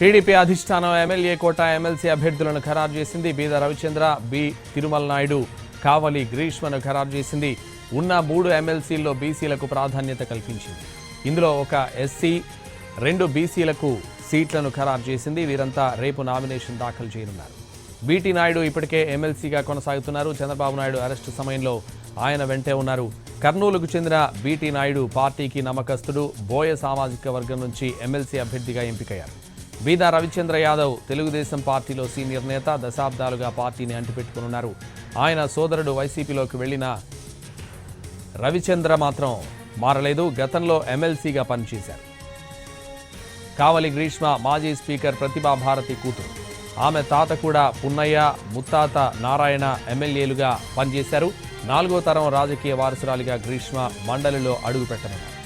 TDP అధిష్టానం MLA కోట MLC అభ్యర్థులను ఖరారు చేసింది బీద రవిచంద్ర బి తిరుమల నాయుడు కావలి గ్రీష్మను ఖరారు చేసింది. ఉన్న మూడు ఎమ్మెల్సీల్లో బీసీలకు ప్రాధాన్యత కల్పించింది. ఇందులో ఒక ఎస్సీ రెండు బీసీలకు సీట్లను ఖరారు చేసింది. వీరంతా రేపు నామినేషన్ దాఖలు చేయనున్నారు. బీటీ నాయుడు ఇప్పటికే ఎమ్మెల్సీగా కొనసాగుతున్నారు. చంద్రబాబు నాయుడు అరెస్టు సమయంలో ఆయన వెంటే ఉన్నారు. కర్నూలుకు చెందిన బీటీ నాయుడు పార్టీకి నమ్మకస్తుడు బోయ సామాజిక వర్గం నుంచి ఎమ్మెల్సీ అభ్యర్థిగా ఎంపికయ్యారు. బీదా రవిచంద్ర యాదవ్ తెలుగుదేశం పార్టీలో సీనియర్ నేత దశాబ్దాలుగా పార్టీని అంటిపెట్టుకునున్నారు. ఆయన సోదరుడు వైసీపీలోకి వెళ్ళిన రవిచంద్ర మాత్రం మారలేదు. గతంలో ఎమ్మెల్సీగా పనిచేశారు. కావలి గ్రీష్మ మాజీ స్పీకర్ ప్రతిభా భారతి కూతురు. ఆమె తాత కూడా పున్నయ్య ముత్తాత నారాయణ ఎమ్మెల్యేలుగా పనిచేశారు. నాలుగో తరం రాజకీయ వారసురాలిగా గ్రీష్మ మండలిలో అడుగుపెట్టనున్నారు.